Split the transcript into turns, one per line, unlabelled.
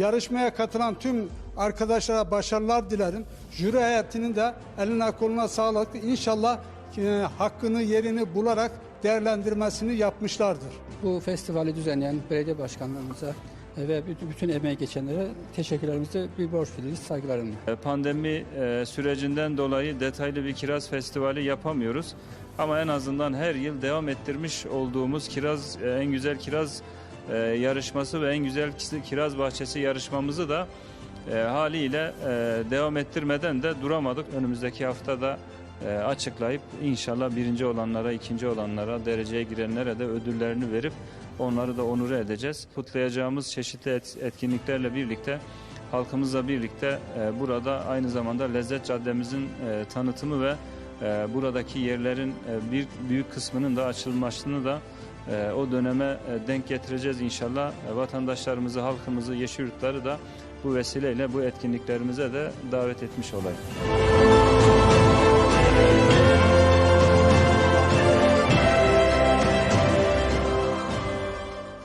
Yarışmaya katılan tüm arkadaşlara başarılar dilerim. Jüri heyetinin de eline koluna sağlık. İnşallah e, hakkını yerini bularak değerlendirmesini yapmışlardır.
Bu festivali düzenleyen belediye başkanlarımıza e, ve bütün, emeği geçenlere teşekkürlerimizi bir borç biliriz saygılarımla.
E, Pandemi e, sürecinden dolayı detaylı bir kiraz festivali yapamıyoruz. Ama en azından her yıl devam ettirmiş olduğumuz kiraz en güzel kiraz e, yarışması ve en güzel kiraz bahçesi yarışmamızı da e, haliyle e, devam ettirmeden de duramadık. Önümüzdeki haftada e, açıklayıp inşallah birinci olanlara, ikinci olanlara, dereceye girenlere de ödüllerini verip onları da onur edeceğiz. Kutlayacağımız çeşitli et- etkinliklerle birlikte halkımızla birlikte e, burada aynı zamanda Lezzet Caddemizin e, tanıtımı ve e, buradaki yerlerin e, bir büyük kısmının da açılmasını da o döneme e, denk getireceğiz inşallah. E, vatandaşlarımızı, halkımızı, Yeşilyurtları da bu vesileyle bu etkinliklerimize de davet etmiş olayım.